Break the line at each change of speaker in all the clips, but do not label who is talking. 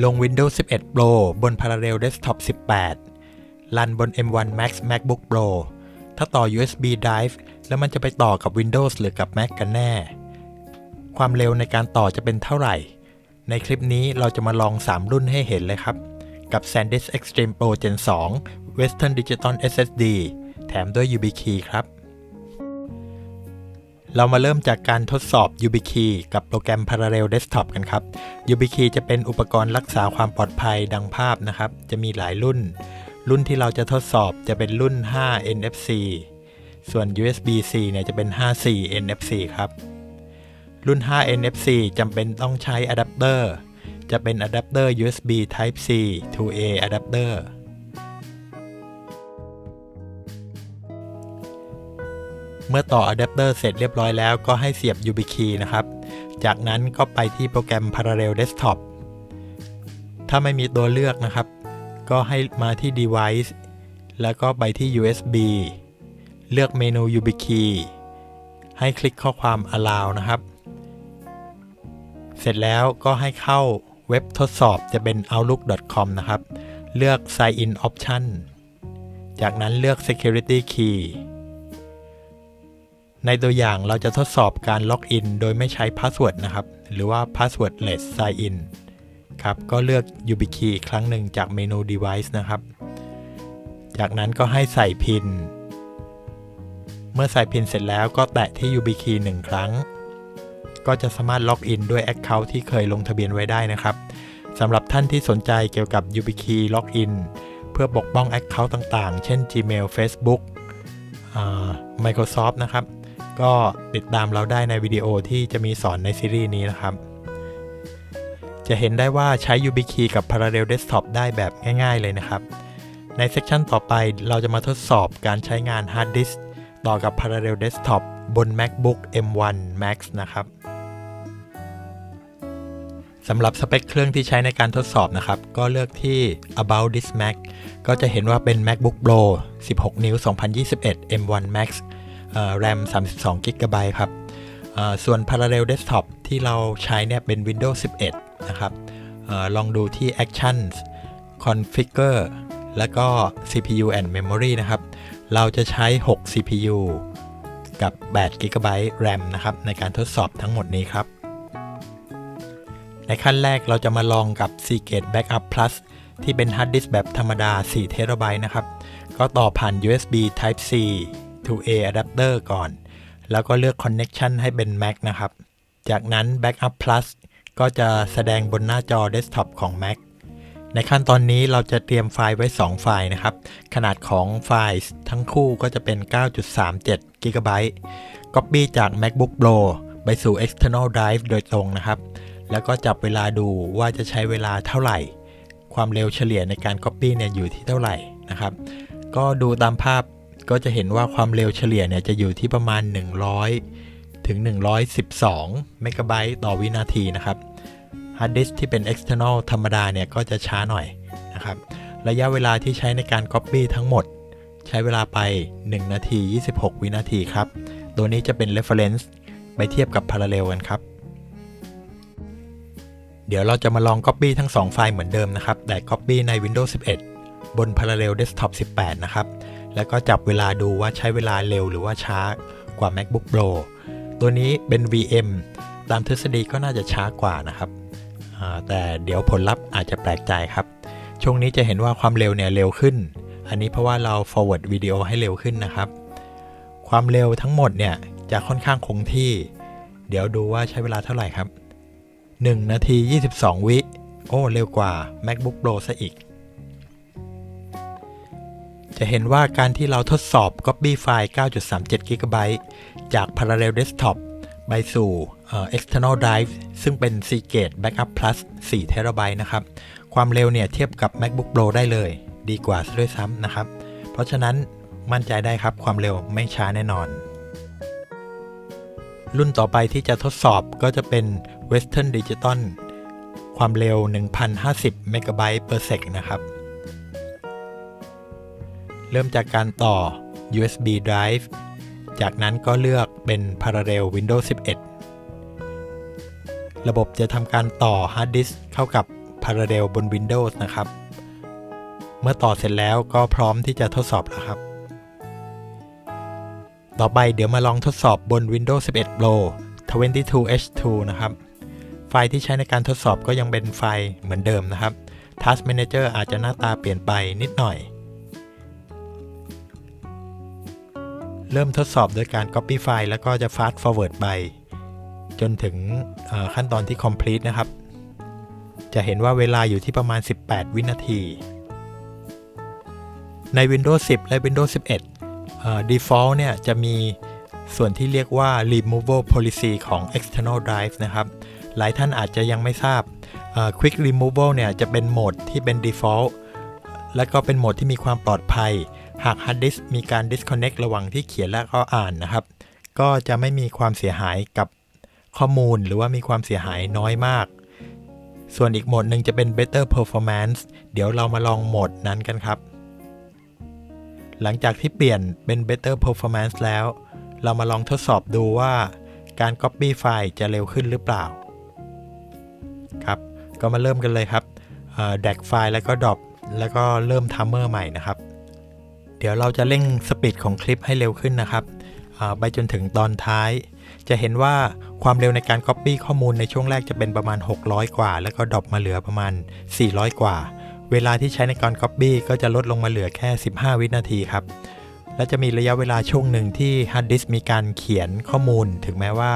ลง Windows 11 Pro บน Parallel Desktop 18 รันบน M1 Max MacBook Pro ถ้าต่อ USB drive แล้วมันจะไปต่อกับ Windows หรือกับ Mac กันแน่ ความเร็วในการต่อจะเป็นเท่าไหร่ ในคลิปนี้เราจะมาลอง 3 รุ่นให้เห็นเลยครับ กับ SanDisk Extreme Pro Gen 2 Western Digital SSD แถมด้วย YubiKey ครับ เรามาเริ่มจากการทดสอบ YubiKey กับโปรแกรม Parallel Desktop กันครับ YubiKey จะเป็นอุปกรณ์รักษาความปลอดภัยดังภาพนะครับ จะมีหลายรุ่น รุ่นที่เราจะทดสอบจะเป็นรุ่น 5 NFC ส่วน USB-C เนี่ยจะเป็น54 NFC ครับ รุ่น 5 NFC จำเป็นต้องใช้อะแดปเตอร์ จะเป็นอะแดปเตอร์ USB Type C to A อะแดปเตอร์ เมื่อต่ออะแดปเตอร์เสร็จเรียบร้อยแล้วก็ให้เสียบ YubiKey นะครับ จากนั้นก็ไปที่โปรแกรม Parallel Desktop ถ้าไม่มีตัวเลือกนะครับ ก็ให้มาที่ Device แล้วก็ไปที่ USB เลือกเมนู YubiKey ให้คลิกข้อความ Allow นะครับ เสร็จแล้วก็ให้เข้าเว็บทดสอบจะเป็น outlook.com นะครับ เลือก Sign in Option จากนั้นเลือก Security Key ในตัวอย่างเราจะทดสอบการล็อกอินโดยไม่ใช้พาสเวิร์ดนะครับ หรือว่า passwordless sign in ครับ ก็เลือก YubiKey อีกครั้งหนึ่งจากเมนู device นะครับ จากนั้นก็ให้ใส่พิน เมื่อใส่พินเสร็จแล้วก็แตะที่ YubiKey หนึ่งครั้ง ก็จะสามารถล็อกอินด้วย Account ที่เคยลงทะเบียนไว้ได้นะครับสำหรับท่านที่สนใจเกี่ยวกับ YubiKey ล็อกอินเพื่อปกป้อง Account ต่างๆ เช่น Gmail Facebook Microsoft นะครับ ก็ติดตามเราได้ในวิดีโอที่จะมีสอนในซีรีส์นี้นะครับ จะเห็นได้ว่าใช้ YubiKey กับ Parallel Desktop ได้แบบง่าย ๆ เลยนะครับ ในเซสชันต่อไปเราจะมาทดสอบการใช้งาน Hard Disk ต่อกับ Parallel Desktop บน MacBook M1 Max นะครับสำหรับสเปคเครื่องที่ใช้ในการทดสอบนะครับ ก็เลือกที่ About This Mac ก็จะเห็นว่าเป็น MacBook Pro 16 นิ้ว 2021 M1 Max แรม 32 g b ครับ ส่วน Parallel Desktop ที่เราใช้เนี่ยเป็น Windows 11 นะครับออลองดูที่ Actions Configure แล้วก็ CPU and Memory นะครับ เราจะใช้ 6 CPU กับ 8 g b RAM นะครับ ในการทดสอบทั้งหมดนี้ครับ ในขั้นแรกเราจะมาลองกับ Seagate Backup Plus ที่เป็น Hard Disk แบบธรรมดา4 t b นะครับ ก็ต่อผ่าน USB Type C to A adapter ก่อน แล้วก็เลือก connection ให้เป็น Mac นะครับ จากนั้น Backup Plus ก็จะแสดงบนหน้าจอ desktop ของ Mac ในขั้นตอนนี้เราจะเตรียมไฟล์ไว้ 2 ไฟล์นะครับ ขนาดของไฟล์ทั้งคู่ก็จะเป็น 9.37 GB Copy จาก MacBook Pro ไปสู่ external drive โดยตรงนะครับ แล้วก็จับเวลาดูว่าจะใช้เวลาเท่าไหร่ ความเร็วเฉลี่ยในการ Copy เนี่ยอยู่ที่เท่าไหร่นะครับ ก็ดูตามภาพ ก็จะเห็นว่าความเร็วเฉลี่ยเนี่ยจะอยู่ที่ประมาณ 100 ถึง 112 เมกะไบต์ต่อวินาทีนะครับฮาร์ดดิสที่เป็น external ธรรมดาเนี่ยก็จะช้าหน่อยนะครับ ระยะเวลาที่ใช้ในการ Copy ทั้งหมด ใช้เวลาไป 1 นาที 26 วินาทีครับ ตัวนี้จะเป็น reference ไปเทียบกับ parallel กันครับ เดี๋ยวเราจะมาลอง Copy ทั้ง 2 ไฟล์เหมือนเดิมนะครับ แต่ Copy ใน Windows 11 บน Parallel Desktop 18 นะครับ แล้วก็จับเวลาดูว่าใช้เวลาเร็วหรือว่าช้ากว่า MacBook Pro ตัวนี้เป็น VM ตามทฤษฎีก็น่าจะช้ากว่านะครับ แต่เดี๋ยวผลลัพธ์อาจจะแปลกใจครับ ช่วงนี้จะเห็นว่าความเร็วเนี่ยเร็วขึ้น อันนี้เพราะว่าเรา forward วิดีโอให้เร็วขึ้นนะครับ ความเร็วทั้งหมดเนี่ยจะค่อนข้างคงที่ เดี๋ยวดูว่าใช้เวลาเท่าไหร่ครับ 1 นาที 22 วิ โอ้ เร็วกว่า MacBook Pro ซะอีก จะเห็นว่าการที่เราทดสอบ Copy ไฟล์ 9.37 GB จาก Parallel Desktop ไปสู่ external drive ซึ่งเป็น Seagate Backup Plus 4 t b นะครับ ความเร็วเนี่ยเทียบกับ MacBook Pro ได้เลย ดีกว่าซะด้วยซ้ำนะครับ เพราะฉะนั้นมั่นใจได้ครับความเร็วไม่ช้าแน่นอน รุ่นต่อไปที่จะทดสอบก็จะเป็น Western Digital ความเร็ว 1050 MB per sec นะครับ เริ่มจากการต่อ USB drive จากนั้นก็เลือกเป็น Parallel Windows 11 ระบบจะทำการต่อ Hard Disk เข้ากับ Parallel บน Windows นะครับ เมื่อต่อเสร็จแล้วก็พร้อมที่จะทดสอบแล้วครับ ต่อไปเดี๋ยวมาลองทดสอบบน Windows 11 Pro 22H2 นะครับ ไฟล์ที่ใช้ในการทดสอบก็ยังเป็นไฟล์เหมือนเดิมนะครับ Task Manager อาจจะหน้าตาเปลี่ยนไปนิดหน่อย เริ่มทดสอบโดยการ Copy ไฟล์แล้วก็จะ Fast Forward ไป จนถึงขั้นตอนที่ Complete นะครับ จะเห็นว่าเวลาอยู่ที่ประมาณ 18 วินาที ใน Windows 10 และ Windows 11 Default เนี่ยจะมีส่วนที่เรียกว่า Removal Policy ของ External Drive นะครับ หลายท่านอาจจะยังไม่ทราบ Quick Removal เนี่ยจะเป็นโหมดที่เป็น Default และก็เป็นโหมดที่มีความปลอดภัย หาก Hard Disk มีการ Disconnect ระหว่างที่เขียนและก็อ่านนะครับ ก็จะไม่มีความเสียหายกับข้อมูลหรือว่ามีความเสียหายน้อยมาก ส่วนอีกโหมดหนึ่งจะเป็น Better Performance เดี๋ยวเรามาลองโหมดนั้นกันครับ หลังจากที่เปลี่ยนเป็น Better Performance แล้ว เรามาลองทดสอบดูว่าการ Copy ไฟล์จะเร็วขึ้นหรือเปล่า ครับ ก็มาเริ่มกันเลยครับแดกไฟล์แล้วก็ดรอปแล้วก็เริ่มทัมเมอร์ใหม่นะครับ เดี๋ยวเราจะเร่งสปีดของคลิปให้เร็วขึ้นนะครับไปจนถึงตอนท้าย จะเห็นว่าความเร็วในการ Copy ข้อมูลในช่วงแรกจะเป็นประมาณ 600 กว่า แล้วก็ดรอปมาเหลือประมาณ 400 กว่า เวลาที่ใช้ในการ Copy ก็จะลดลงมาเหลือแค่ 15 วินาทีครับและจะมีระยะเวลาช่วงหนึ่งที่ฮาร์ดดิสมีการเขียนข้อมูล ถึงแม้ว่า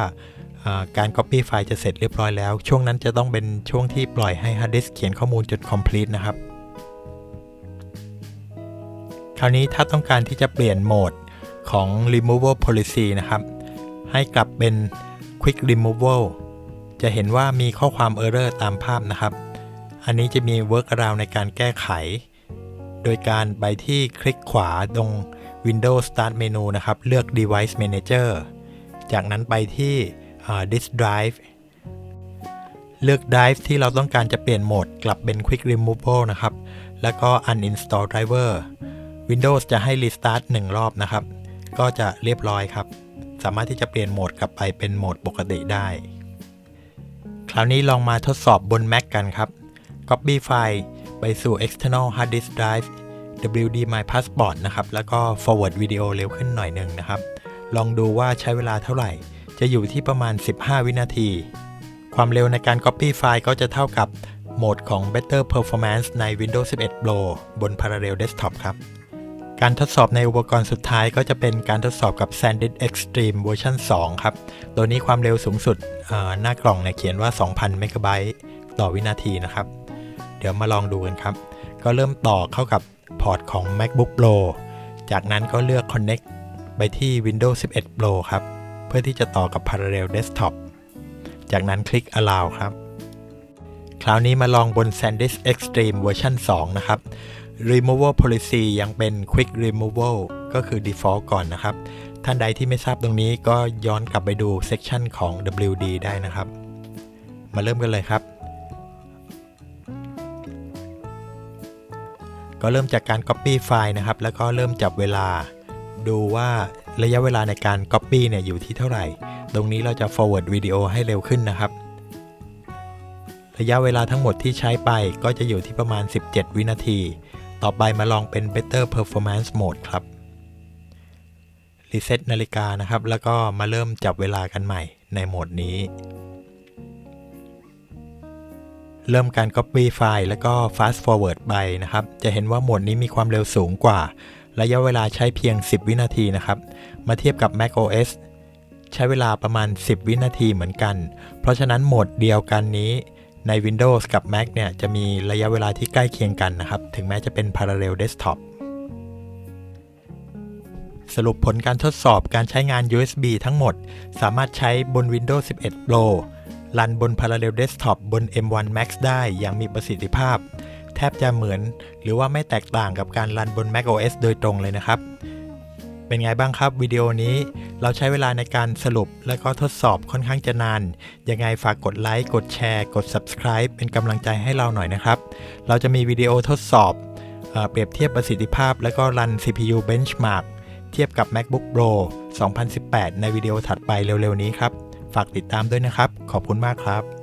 การ Copy ไฟล์จะเสร็จเรียบร้อยแล้ว ช่วงนั้นจะต้องเป็นช่วงที่ปล่อยให้ฮาร์ดดิสเขียนข้อมูลจน complete นะครับ คราวนี้ถ้าต้องการที่จะเปลี่ยนโหมดของ removal policy นะครับ ให้กลับเป็น quick removal จะเห็นว่ามีข้อความ error ตามภาพนะครับ อันนี้จะมี workaround ในการแก้ไข โดยการไปที่คลิกขวาตรง Windows Start Menu นะครับ เลือก Device Manager จากนั้นไปที่ Disk Drive เลือก Drive ที่เราต้องการจะเปลี่ยนโหมดกลับเป็น Quick Removal นะครับ แล้วก็ Uninstall Driver Windows จะให้ Restart 1รอบนะครับ ก็จะเรียบร้อยครับ สามารถที่จะเปลี่ยนโหมดกลับไปเป็นโหมดปกติได้ คราวนี้ลองมาทดสอบบน Mac กันครับ Copy ไฟล์ไปสู่ External Hard Disk Drive WD My Passport นะครับ แล้วก็ forward วิดีโอเร็วขึ้นหน่อยหนึ่งนะครับ ลองดูว่าใช้เวลาเท่าไหร่ จะอยู่ที่ประมาณ 15 วินาที ความเร็วในการ Copy ไฟล์ก็จะเท่ากับโหมดของ Better Performance ใน Windows 11 Pro บน Parallel Desktop ครับ การทดสอบในอุปกรณ์สุดท้ายก็จะเป็นการทดสอบกับ SanDisk Extreme เวอร์ชัน2ครับ ตัวนี้ความเร็วสูงสุดหน้ากล่องเนี่ยเขียนว่า 2,000 เมกะไบต์ต่อวินาทีนะครับ เดี๋ยวมาลองดูกันครับ ก็เริ่มต่อเข้ากับพอร์ตของ MacBook Pro จากนั้นก็เลือก Connect ไปที่ Windows 11 Pro ครับ เพื่อที่จะต่อกับ Parallel Desktop จากนั้นคลิก Allow ครับ คราวนี้มาลองบน SanDisk Extreme เวอร์ชัน2นะครับ Removal Policy ยังเป็น Quick Removal ก็คือ Default ก่อนนะครับ ท่านใดที่ไม่ทราบตรงนี้ก็ย้อนกลับไปดู Section ของ WD ได้นะครับ มาเริ่มกันเลยครับ ก็เริ่มจากการ Copy ไฟล์นะครับ แล้วก็เริ่มจับเวลา ดูว่าระยะเวลาในการ Copy เนี่ยอยู่ที่เท่าไหร่ ตรงนี้เราจะ forward วิดีโอให้เร็วขึ้นนะครับระยะเวลาทั้งหมดที่ใช้ไปก็จะอยู่ที่ประมาณ 17 วินาที ต่อไปมาลองเป็น Better Performance Mode ครับ Reset นาฬิกานะครับ แล้วก็มาเริ่มจับเวลากันใหม่ในโหมดนี้ เริ่มการ Copy ไฟล์แล้วก็ Fast Forward ไปนะครับ จะเห็นว่าโหมดนี้มีความเร็วสูงกว่า ระยะเวลาใช้เพียง 10 วินาทีนะครับ มาเทียบกับ Mac OS ใช้เวลาประมาณ 10 วินาทีเหมือนกัน เพราะฉะนั้นโหมดเดียวกันนี้ ใน Windows กับ Mac เนี่ยจะมีระยะเวลาที่ใกล้เคียงกันนะครับ ถึงแม้จะเป็น Parallel Desktop สรุปผลการทดสอบการใช้งาน USB ทั้งหมด สามารถใช้บน Windows 11 Pro รันบน Parallel Desktop บน M1 Max ได้อย่างมีประสิทธิภาพ แทบจะเหมือน หรือว่าไม่แตกต่างกับการรันบน Mac OS โดยตรงเลยนะครับ เป็นไงบ้างครับวิดีโอนี้เราใช้เวลาในการสรุปและก็ทดสอบค่อนข้างจะนาน ยังไงฝากกดไลค์กดแชร์ กด Subscribe เป็นกำลังใจให้เราหน่อยนะครับ เราจะมีวิดีโอทดสอบเอเปรียบเทียบประสิทธิภาพ และก็รัน CPU Benchmark เทียบกับ MacBook Pro 2018 ในวิดีโอถัดไปเร็วๆนี้ครับ ฝากติดตามด้วยนะครับ ขอบคุณมากครับ